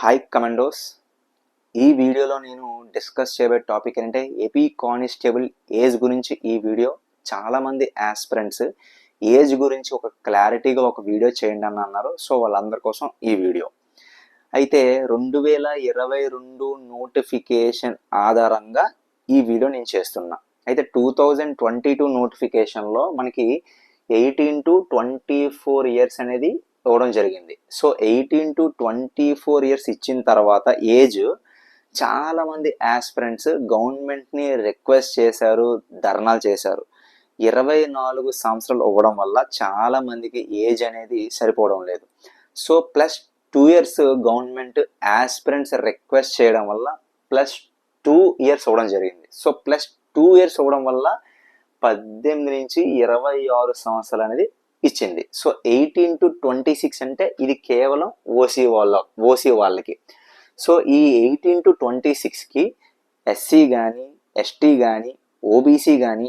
Hi commandos ఈ వీడియోలో నేను డిస్కస్ చేయబోయే టాపిక్ ఏంటంటే ఏపీ కానిస్టేబుల్ ఏజ్ గురించి ఈ వీడియో. చాలామంది ఆస్పిరెంట్స్ ఏజ్ గురించి ఒక క్లారిటీగా ఒక వీడియో చేయండి అని అన్నారు. సో వాళ్ళందరి కోసం ఈ వీడియో. అయితే రెండు వేల ఇరవై రెండు నోటిఫికేషన్ ఆధారంగా ఈ వీడియో నేను చేస్తున్నా. అయితే టూ థౌజండ్ ట్వంటీ టూ నోటిఫికేషన్లో మనకి eighteen to twenty four years అనేది ఇవ్వడం జరిగింది. So eighteen to twenty four years ఇచ్చిన తర్వాత ఏజ్ చాలామంది ఆస్పిరెంట్స్ గవర్నమెంట్ని రిక్వెస్ట్ చేశారు ధర్నాలు చేశారు. ఇరవై నాలుగు సంవత్సరాలు ఇవ్వడం వల్ల చాలా మందికి ఏజ్ అనేది సరిపోవడం లేదు. So plus two years government aspirants request చేయడం వల్ల ప్లస్ టూ ఇయర్స్ ఇవ్వడం జరిగింది. సో ప్లస్ టూ ఇయర్స్ ఇవ్వడం వల్ల పద్దెనిమిది నుంచి ఇరవై ఆరు సంవత్సరాలు అనేది ఇచ్చింది. So eighteen to twenty six అంటే ఇది కేవలం ఓసీ వాళ్ళ ఓసీ వాళ్ళకి. సో ఈ ఎయిటీన్ టు ట్వంటీ సిక్స్కి ఎస్సీ కానీ ఎస్టీ కానీ ఓబీసీ కానీ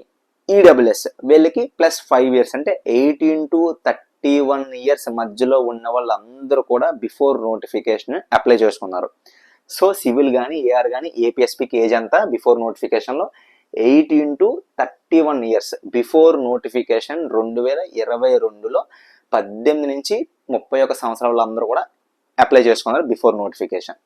ఈడబ్ల్యూఎస్ వీళ్ళకి ప్లస్ ఫైవ్ ఇయర్స్ అంటే eighteen to thirty one years మధ్యలో ఉన్న వాళ్ళందరూ కూడా బిఫోర్ నోటిఫికేషన్ అప్లై చేసుకున్నారు. సో సివిల్ కానీ ఏఆర్ కానీ ఏపీఎస్పీకి ఏజ్ అంతా బిఫోర్ నోటిఫికేషన్లో eight into thirty one years before notification రెండు వేల ఇరవై రెండులో పద్దెనిమిది నుంచి ముప్పై ఒక సంవత్సరాల అందరూ కూడా అప్లై చేసుకున్నారు బిఫోర్ నోటిఫికేషన్.